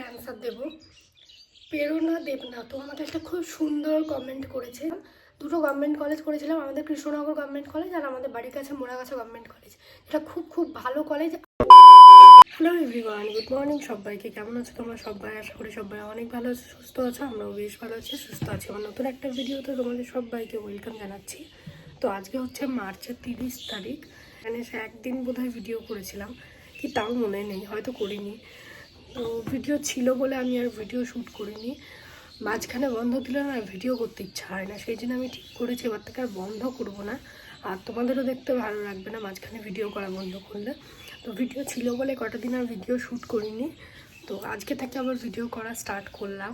Answer দেব। প্রেরণা দেবনাথ। তো আমাকে একটা খুব সুন্দর কমেন্ট করেছে। দুটো গভর্নমেন্ট কলেজ করেছিলাম, আমাদের কৃষ্ণনগর গভর্নমেন্ট কলেজ আর আমাদের বাড়ির কাছে মোড়াগাছা গভর্নমেন্ট কলেজ এটা খুব খুব ভালো college hello everyone good morning সবাইকে। কেমন আছো তোমরা সবাই? আশা করি সবাই অনেক ভালো আছো, সুস্থ আছো, আমরাও বেশ ভালো আছি, সুস্থ আছি। আমার নতুন একটা ভিডিওতে তোমাদের সবাইকে ওয়েলকাম জানাচ্ছি। তো আজকে হচ্ছে মার্চের তিরিশ তারিখ। এখানে সে একদিন বোধহয় ভিডিও করেছিলাম, কি তাও মনে নেই, হয়তো করিনি। তো ভিডিও ছিল বলে আমি আর ভিডিও শ্যুট করিনি। মাঝখানে বন্ধ দিলে না ভিডিও করতে ইচ্ছা হয় না। সেই জন্য আমি ঠিক করেছি, এবার থেকে আর বন্ধ করব না। আর তোমাদেরও দেখতে ভালো লাগবে না, মাঝখানে ভিডিও করা বন্ধ করলে। তো ভিডিও ছিল বলে কটা দিন আর ভিডিও শ্যুট করিনি। তো আজকে থেকে আবার ভিডিও করা স্টার্ট করলাম।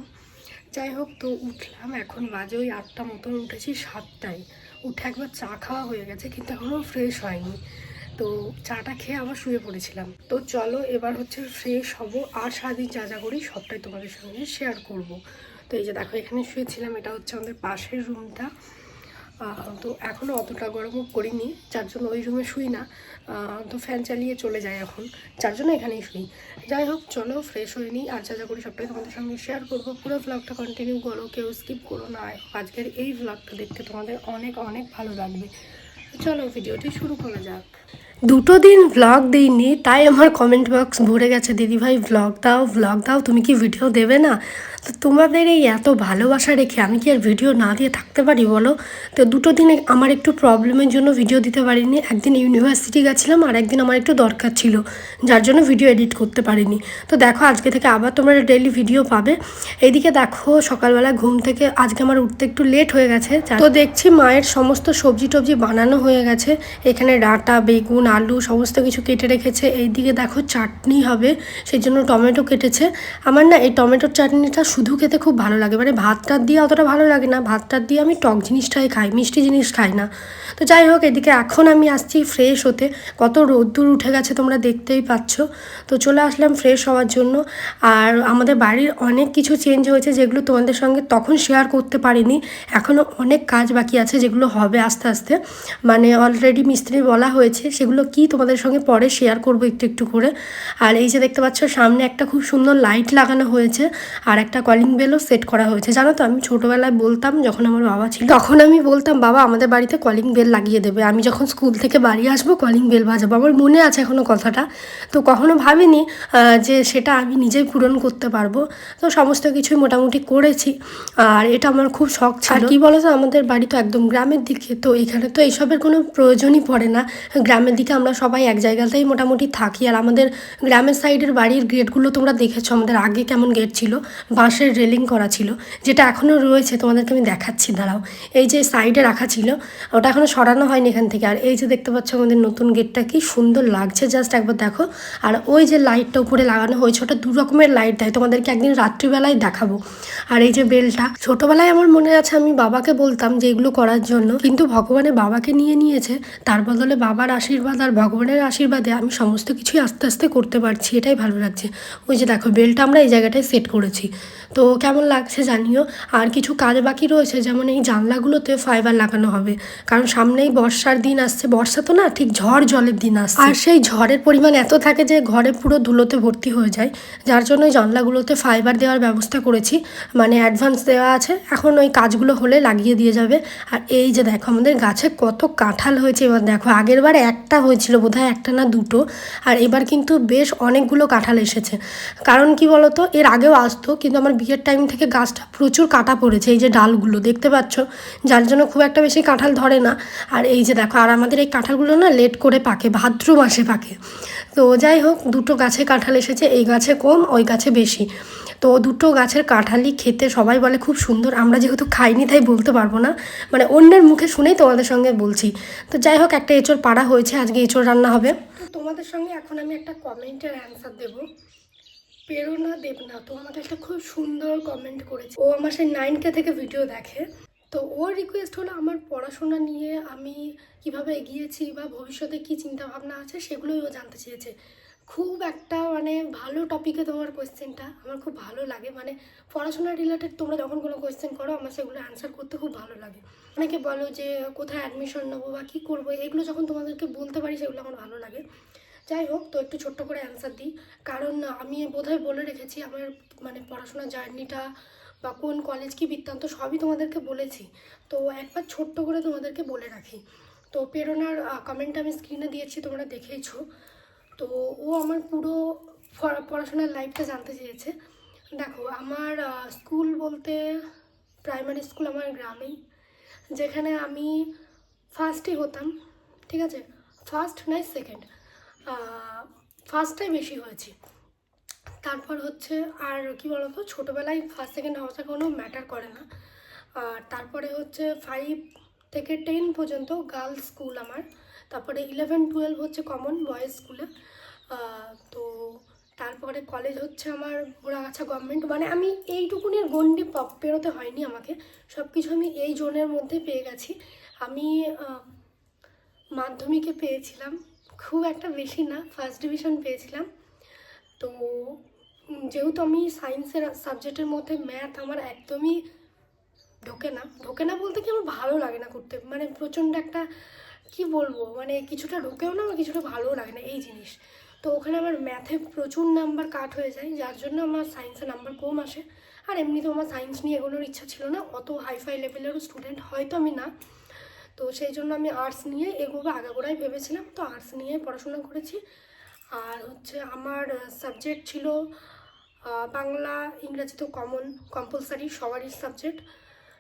যাই হোক, তো উঠলাম। এখন বাজে ওই আটটা মতন, উঠেছি সাতটায়। উঠে একবার চা খাওয়া হয়ে গেছে, কিন্তু এখনও ফ্রেশ হয়নি। তো চাটা খেয়ে আবার শুয়ে পড়েছিলাম। তো চলো এবার হচ্ছে ফ্রেশ হব আর সারাদিন যা যা করি সবটাই তোমাদের সঙ্গে শেয়ার করব। তো এই যে দেখো, এখানে শুয়েছিলাম, এটা হচ্ছে আমাদের পাশের রুমটা তো এখনও অতটা গরম করিনি, যার জন্য ওই রুমে শুই না। তো ফ্যান চালিয়ে চলে যায় এখন, যার জন্য এখানেই শুই। যাই হোক, চলো ফ্রেশ হয়ে নিই আর যা যা করি সবটাই তোমাদের সঙ্গে শেয়ার করব। পুরো ব্লগটা কন্টিনিউ করো, কেউ স্কিপ করো না। আজকের এই ব্লগটা দেখতে তোমাদের অনেক অনেক ভালো লাগবে। চলো ভিডিওটি শুরু করা যাক। দুটো দিন ভ্লগ দিইনি, তাই আমার কমেন্ট বক্স ভরে গেছে, দিদিভাই ভ্লগ দাও ভ্লগ দাও, তুমি কি ভিডিও দেবে না? তো তোমাদের এই এত ভালোবাসা রেখে আমি কি আর ভিডিও না দিয়ে থাকতে পারি বলো? তো দুটো দিনে আমার একটু প্রবলেমের জন্য ভিডিও দিতে পারিনি। একদিন ইউনিভার্সিটি গেছিলাম আর একদিন আমার একটু দরকার ছিল, যার জন্য ভিডিও এডিট করতে পারিনি। তো দেখো, আজকে থেকে আবার তোমরা ডেলি ভিডিও পাবে। এইদিকে দেখো, সকালবেলা ঘুম থেকে আজকে আমার উঠতে একটু লেট হয়ে গেছে। তো দেখছি মায়ের সমস্ত সবজি টবজি বানানো হয়ে গেছে। এখানে ডাঁটা, বেগুন, আলু সমস্ত কিছু কেটে রেখেছে। এইদিকে দেখো, চাটনি হবে, সেই জন্য টমেটো কেটেছে। আমার না এই টমেটোর চাটনিটা শুধু খেতে খুব ভালো লাগে। মানে ভাত টাত দিয়ে অতটা ভালো লাগে না। ভাত টাত দিয়ে আমি টক জিনিসটাই খাই, মিষ্টি জিনিস খাই না। তো যাই হোক, এদিকে এখন আমি আসছি ফ্রেশ হতে। কত রোদ্দুর উঠে গেছে তোমরা দেখতেই পাচ্ছ। তো চলে আসলাম ফ্রেশ হওয়ার জন্য। আর আমাদের বাড়ির অনেক কিছু চেঞ্জ হয়েছে যেগুলো তোমাদের সঙ্গে তখন শেয়ার করতে পারিনি। এখনও অনেক কাজ বাকি আছে যেগুলো হবে আস্তে আস্তে। মানে অলরেডি মিস্ত্রি বলা হয়েছে, সেগুলো কি তোমাদের সঙ্গে পরে শেয়ার করব একটু একটু করে। আর এই যে দেখতে পাচ্ছ, সামনে একটা খুব সুন্দর লাইট লাগানো হয়েছে। আর একটা কলিং বেলও সেট করা হয়েছে। জানো তো, আমি ছোটোবেলায় বলতাম, যখন আমার বাবা ছিল, তখন আমি বলতাম, বাবা, আমাদের বাড়িতে কলিং বেল লাগিয়ে দেবে। আমি যখন স্কুল থেকে বাড়ি আসব কলিং বেল বাজাবো। আমার মনে আছে এখনও কথাটা। তো কখনো ভাবিনি যে সেটা আমি নিজেই পূরণ করতে পারব। তো সমস্ত কিছুই মোটামুটি করেছি। আর এটা আমার খুব শখ ছিল। কি বলো তো আমাদের বাড়ি তো একদম গ্রামের দিকে, তো এখানে তো এইসবের কোনো প্রয়োজনই পড়ে না। গ্রামের দিকে আমরা সবাই এক জায়গাতেই মোটামুটি থাকি। আর আমাদের গ্রামের সাইডের বাড়ির গেটগুলো তোমরা দেখেছ, আমাদের আগে কেমন গেট ছিল? বাঁশের রেলিং করা ছিল, যেটা এখনও রয়েছে, তোমাদেরকে আমি দেখাচ্ছি, দাঁড়াও। এই যে সাইডে রাখা ছিল, ওটা এখনও সরানো হয়নি এখান থেকে। আর এই যে দেখতে পাচ্ছ আমাদের নতুন গেটটা কি সুন্দর লাগছে জাস্ট একবার দেখো। আর ওই যে লাইটটা উপরে লাগানো হয়েছে, ওটা দু রকমের লাইট দেয়, তোমাদেরকে একদিন রাত্রিবেলায় দেখাবো। আর এই যে বেলটা, ছোটবেলায় আমার মনে আছে, আমি বাবাকে বলতাম যে এগুলো করার জন্য, কিন্তু ভগবানে বাবাকে নিয়ে নিয়েছে, তার বদলে বাবার আশীর্বাদ আর ভগবানের আশীর্বাদে আমি সমস্ত কিছুই আস্তে আস্তে করতে পারছি, এটাই ভালো লাগছে। ওই যে দেখো, বেলটা আমরা এই জায়গাটায় সেট করেছি। তো কেমন লাগছে জানিও। আর কিছু কাজ বাকি রয়েছে, যেমন এই জানলাগুলোতে ফাইবার লাগানো হবে। কারণ সামনেই বর্ষার দিন আসছে, বর্ষা তো না, ঠিক ঝড় জলের দিন আসছে। আর সেই ঝড়ের পরিমাণ এত থাকে যে ঘরে পুরো ধুলোতে ভর্তি হয়ে যায়। যার জন্য জানলাগুলোতে ফাইবার দেওয়ার ব্যবস্থা করেছি। মানে অ্যাডভান্স দেওয়া আছে, এখন ওই কাজগুলো হলে লাগিয়ে দিয়ে যাবে। আর এই যে দেখো, আমাদের গাছে কত কাঁঠাল হয়েছে, এবার দেখো, আগের বার একটা হয়েছিল, বোধহয় একটা না দুটো। আর এবার কিন্তু বেশ অনেকগুলো কাঁঠাল এসেছে। কারণ কি বলতো, এর আগেও আসতো, কিন্তু আমার বিয়ের টাইম থেকে গাছটা প্রচুর কাটা পড়েছে, এই যে ডালগুলো, দেখতে পাচ্ছ? যার জন্য খুব একটা বেশি কাঁঠাল ধরে না। আর এই যে দেখো, আর আমাদের এই কাঁঠালগুলো না লেট করে পাকে, ভাদ্র মাসে পাকে। তো যাই হোক, দুটো গাছে কাঁঠাল এসেছে, এই গাছে কম, ওই গাছে বেশি। তো দুটো গাছের কাঁঠালই খেতে সবাই বলে খুব সুন্দর, আমরা যেহেতু খাইনি তাই বলতে পারব না। মানে অন্যের মুখে শুনেই তোমাদের সঙ্গে বলছি। তো যাই হোক, একটা এঁচড় পাড়া হয়েছে, আজকে এঁচড় রান্না হবে। তোমাদের সঙ্গে এখন আমি একটা কমেন্টের অ্যান্সার দেবো। প্রেরণা দেবনাথ। তো আমাকে একটা খুব সুন্দর কমেন্ট করেছে। ও আমার সেই নাইনকে থেকে ভিডিও দেখে। তো ওর রিকোয়েস্ট হলো আমার পড়াশোনা নিয়ে আমি কীভাবে এগিয়েছি বা ভবিষ্যতে কি চিন্তা ভাবনা আছে সেগুলোই ও জানতে চেয়েছে। খুব একটা মানে ভালো টপিকে তোমার কোয়েশ্চেনটা আমার খুব ভালো লাগে। মানে পড়াশোনা রিলেটেড তোমরা যখন কোনো কোয়েশ্চেন করো, আমার সেগুলো অ্যান্সার করতে খুব ভালো লাগে। অনেকে বলো যে, কোথায় অ্যাডমিশন নেব বা কী করব? এগুলো যখন তোমাদেরকে বলতে পারি, সেগুলো আমার ভালো লাগে। যাই হোক, তো একটু ছোট্ট করে অ্যান্সার দিই। কারণ আমি বোধহয় বলে রেখেছি, আমার মানে পড়াশোনার জার্নিটা বা কোন কলেজ কি বৃত্তান্ত সবই তোমাদেরকে বলেছি। তো একবার ছোট্ট করে তোমাদেরকে বলে রাখি। তো প্রেরণার কমেন্ট আমি স্ক্রিনে দিয়েছি, তোমরা দেখেইছো। তো ও আমার পুরো পড়াশোনার লাইফটা জানতে চেয়েছে। দেখো, আমার স্কুল বলতে প্রাইমারি স্কুল আমার গ্রামেই, যেখানে আমি ফার্স্টই হতাম, ঠিক আছে? ফার্স্ট নাই সেকেন্ড ফার্স্টটাই বেশি হয়েছি। তারপর হচ্ছে আর কি বলতো, ছোটোবেলায় ফার্স্ট সেকেন্ড হওয়াটা কোনো ম্যাটার করে না। আর তারপরে হচ্ছে ফাইভ থেকে টেন পর্যন্ত গার্লস স্কুল আমার। তারপরে ইলেভেন টুয়েলভ হচ্ছে কমন বয়েজ স্কুলে তো তারপরে কলেজ হচ্ছে আমার মোড়াগাছা গভর্নমেন্ট মানে আমি এইটুকুনির গন্ডি পেরোতে হয়নি আমাকে। সব কিছু আমি এই জোনের মধ্যে পেয়ে গেছি। আমি মাধ্যমিকে পেয়েছিলাম। খুব একটা বেশি না ফার্স্ট ডিভিশন পেয়েছিলাম। তো যেহেতু আমি সায়েন্সের সাবজেক্টের মধ্যে ম্যাথ আমার একদমই ঢোকে না। ঢোকে না বলতে কি আমার ভালো লাগে না করতে। মানে প্রচণ্ড একটা, কি বলব মানে কিছুটা ঢোকেও না আমার কিছুটা ভালোও লাগে না এই জিনিস। তো ওখানে আমার ম্যাথে প্রচুর নাম্বার কাট হয়ে যায়, যার জন্য আমার সায়েন্সে নাম্বার কম আসে। আর এমনিতেও আমার সায়েন্স নিয়ে এগোনোর ইচ্ছা ছিল না, অত হাইফাই লেভেলেরও স্টুডেন্ট হয়তো আমি না। তো সেই জন্য আমি আর্টস নিয়ে এগোবো আগাগোড়াই ভেবেছিলাম, তো আর্টস নিয়ে পড়াশোনা করেছি। আর হচ্ছে আমার সাবজেক্ট ছিল বাংলা, ইংরাজি তো কমন কম্পালসারি সবারই সাবজেক্ট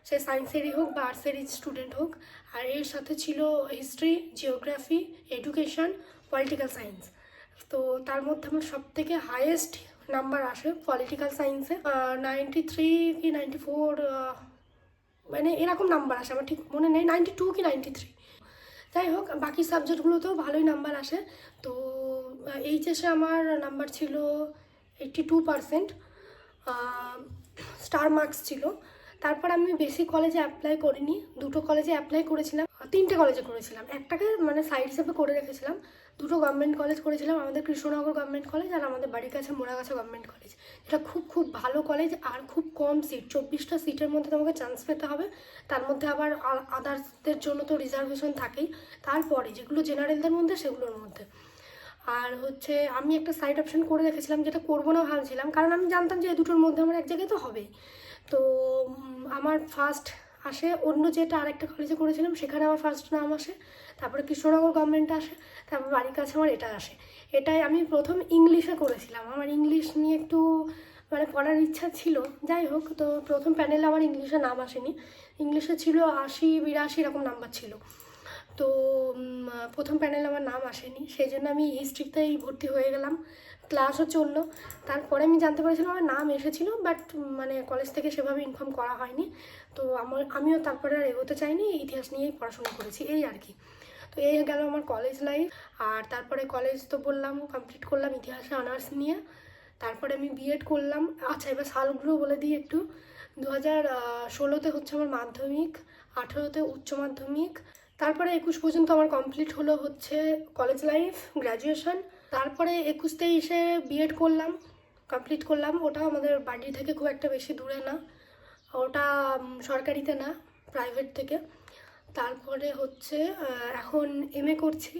সে সায়েন্সেরই হোক বা আর্টসেরই স্টুডেন্ট হোক। আর এর সাথে ছিল history geography education political science তো তার মধ্যে আমার সব থেকে হায়েস্ট নাম্বার আসে পলিটিক্যাল সায়েন্সে নাইনটি থ্রি কি নাইনটি ফোর মানে এরকম নাম্বার আসে, আমার ঠিক মনে নেই নাইনটি টু কি নাইনটি থ্রি যাই হোক, বাকি সাবজেক্টগুলোতেও ভালোই নাম্বার আসে। তো এইচএসে আমার নাম্বার ছিল eighty two percent star marks ছিল। তারপর আমি বেশি কলেজে অ্যাপ্লাই করিনি, দুটো কলেজে অ্যাপ্লাই করেছিলাম। তিনটে কলেজে করেছিলাম। একটাকে মানে সাইড হিসেবে করে রেখেছিলাম। দুটো গভর্নমেন্ট কলেজ করেছিলাম, আমাদের কৃষ্ণনগর গভর্নমেন্ট কলেজ আর আমাদের বাড়ির কাছে মোড়াগাছা গভর্নমেন্ট কলেজ এটা খুব খুব ভালো কলেজ আর খুব কম সিট চব্বিশটা সিটের মধ্যে তোমাকে চান্স পেতে হবে। তার মধ্যে আবার আদার্সদের জন্য তো রিজার্ভেশন থাকেই। তারপরে যেগুলো জেনারেলদের মধ্যে, সেগুলোর মধ্যে। আর হচ্ছে আমি একটা সাইড অপশন করে রেখেছিলাম যেটা করব না ভাবছিলাম। কারণ আমি জানতাম যে এই দুটোর মধ্যে আমার এক জায়গায় তো হবেই। তো আমার ফার্স্ট আসে, অন্য যেটা আরেকটা কলেজে করেছিলাম, সেখানে আমার ফার্স্ট নাম আসে, তারপরে কৃষ্ণনগর গভর্নমেন্টে আসে, তারপর বাড়ির কাছে আমার এটা আসে। এটাই আমি প্রথম ইংলিশে করেছিলাম। আমার ইংলিশ নিয়ে একটু মানে পড়ার ইচ্ছা ছিল, যাই হোক, তো প্রথম প্যানেলে আমার ইংলিশে নাম আসেনি। ইংলিশে ছিল আশি, বিরাশি এরকম নাম্বার ছিল। তো প্রথম প্যানেল আমার নাম আসেনি, সেই জন্য আমি হিস্ট্রিতেই ভর্তি হয়ে গেলাম। ক্লাসও চলল তারপরে আমি জানতে পেরেছিলাম আমার নাম এসেছিল, বাট মানে কলেজ থেকে সেভাবে ইনফর্ম করা হয়নি। তো আমার, আমিও তারপরে আর এগোতে চাইনি ইতিহাস নিয়েই পড়াশোনা করেছি, এই আর কি। তো এই গেল আমার কলেজ লাইফ, আর তারপরে কলেজ তো বললাম কমপ্লিট করলাম ইতিহাসে, অনার্স নিয়ে। তারপরে আমি বিএড করলাম আচ্ছা এবার সালগুলো বলে দিই একটু। দু হাজার ষোলোতে হচ্ছে আমার মাধ্যমিক, আঠেরোতে উচ্চ মাধ্যমিক তারপরে একুশ পর্যন্ত আমার কমপ্লিট হলো হচ্ছে কলেজ লাইফ গ্র্যাজুয়েশন তারপরে একুশ তেইশে বিএড করলাম কমপ্লিট করলাম। ওটা আমাদের বাড়ি থেকে খুব একটা বেশি দূরে না, ওটা সরকারিতে না প্রাইভেট থেকে। তারপরে হচ্ছে এখন এমএ করছি,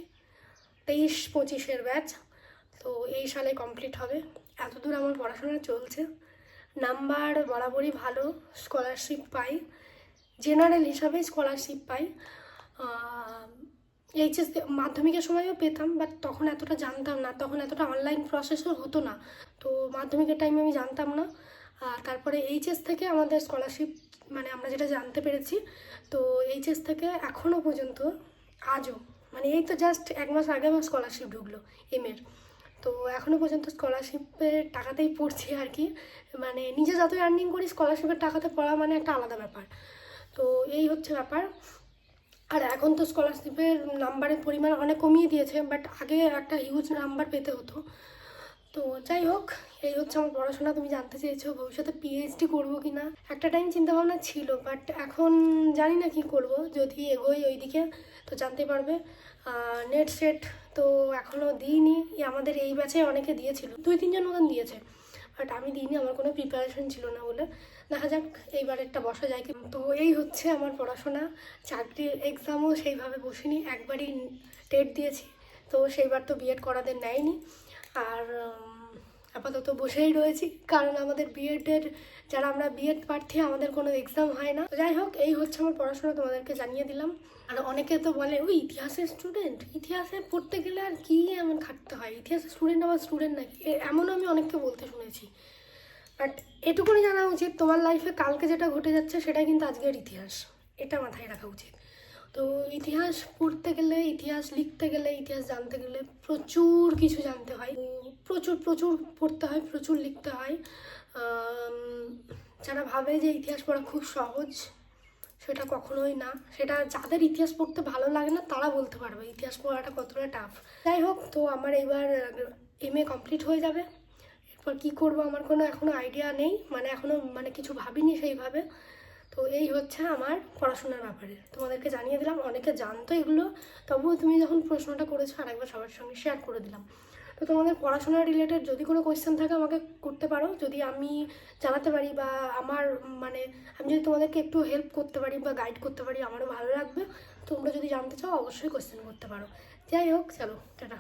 তেইশ পঁচিশের ব্যাচ তো এই সালে কমপ্লিট হবে। এতদূর আমার পড়াশোনা চলছে। নাম্বার বরাবরই ভালো স্কলারশিপ পাই। জেনারেল হিসাবে স্কলারশিপ পাই। এইচএস মাধ্যমিকের সময়ও পেতাম বাট তখন এতটা জানতাম না। তখন এতটা অনলাইন প্রসেসও হতো না। তো মাধ্যমিকের টাইমে আমি জানতাম না। আর তারপরে এইচএস থেকে আমাদের স্কলারশিপ মানে আমরা যেটা জানতে পেরেছি, তো এইচএস থেকে এখনও পর্যন্ত, আজও মানে এই তো জাস্ট এক মাস আগে আমার স্কলারশিপ ঢুকলো এমের তো এখনও পর্যন্ত স্কলারশিপের টাকাতেই পড়ছি আর কি। মানে নিজে যতই আর্নিং করি স্কলারশিপের টাকাতে পড়া মানে একটা আলাদা ব্যাপার। তো এই হচ্ছে ব্যাপার। আর এখন তো স্কলারশিপের নাম্বারের পরিমাণ অনেক কমিয়ে দিয়েছে বাট আগে একটা হিউজ নাম্বার পেতে হতো। তো যাই হোক, এই হচ্ছে আমার পড়াশোনা। তুমি জানতে চেয়েছো ভবিষ্যতে পিএইচডি করব কি না একটা টাইম চিন্তাভাবনা ছিল বাট এখন জানি না কি করব। যদি এগোই ওইদিকে, তো জানতে পারবে। নেট সেট তো এখনও দিইনি। আমাদের এই ব্যাচে অনেকে দিয়েছিল। দুই তিনজন মতন দিয়েছে। বাট আমি দিইনি, আমার কোনো প্রিপারেশন ছিল না বলে। দেখা যাক, এইবার একটা বসা যায় তো এই হচ্ছে আমার পড়াশোনা। চাকরির এক্সামও সেইভাবে বসিনি, একবারই টেট দিয়েছি। তো সেইবার তো বিএড করাদের নেয়নি। আর আপাতত বসেই রয়েছি, কারণ আমাদের বিএডের যারা আমরা বিএড প্রার্থী, আমাদের কোনো এক্সাম হয় না। যাই হোক, এই হচ্ছে আমার পড়াশোনা, তোমাদেরকে জানিয়ে দিলাম। আর অনেকে তো বলে, ওই ইতিহাসের স্টুডেন্ট ইতিহাসে পড়তে গেলে আর কি এমন খাটতে হয়? ইতিহাসের স্টুডেন্ট আবার স্টুডেন্ট নাকি? এমনও আমি অনেককে বলতে শুনেছি। বাট এটুকুনি জানা উচিত, তোমার লাইফে কালকে যেটা ঘটে যাচ্ছে সেটা কিন্তু আজকের ইতিহাস। এটা মাথায় রাখা উচিত। তো ইতিহাস পড়তে গেলে, ইতিহাস লিখতে গেলে, ইতিহাস জানতে গেলে প্রচুর কিছু জানতে হয়। প্রচুর প্রচুর পড়তে হয়, প্রচুর লিখতে হয়। যারা ভাবে যে ইতিহাস পড়া খুব সহজ, সেটা কখনোই না। সেটা যাদের ইতিহাস পড়তে ভালো লাগে না, তারা বলতে পারবে, ইতিহাস পড়াটা কতটা টাফ যাই হোক, তো আমার এবার এম এ কমপ্লিট হয়ে যাবে। এরপর কি করব, আমার কোনো এখনও আইডিয়া নেই। মানে এখনও মানে কিছু ভাবিনি সেইভাবে। তো এই হচ্ছে আমার পড়াশোনার ব্যাপারে। তোমাদেরকে জানিয়ে দিলাম, অনেকে জানতো এগুলো, তবুও তুমি যখন প্রশ্নটা করেছ আরেকবার সবার সঙ্গে শেয়ার করে দিলাম। তো তোমাদের পড়াশোনা রিলেটেড যদি কোনো কোয়েশ্চেন থাকে আমাকে করতে পারো, যদি আমি জানাতে পারি বা আমার মানে আমি যদি তোমাদেরকে একটু হেল্প করতে পারি বা গাইড করতে পারি, আমারও ভালো লাগবে। তোমরা যদি জানতে চাও অবশ্যই কোয়েশ্চেন করতে পারো। যাই হোক, চলো, টাটা।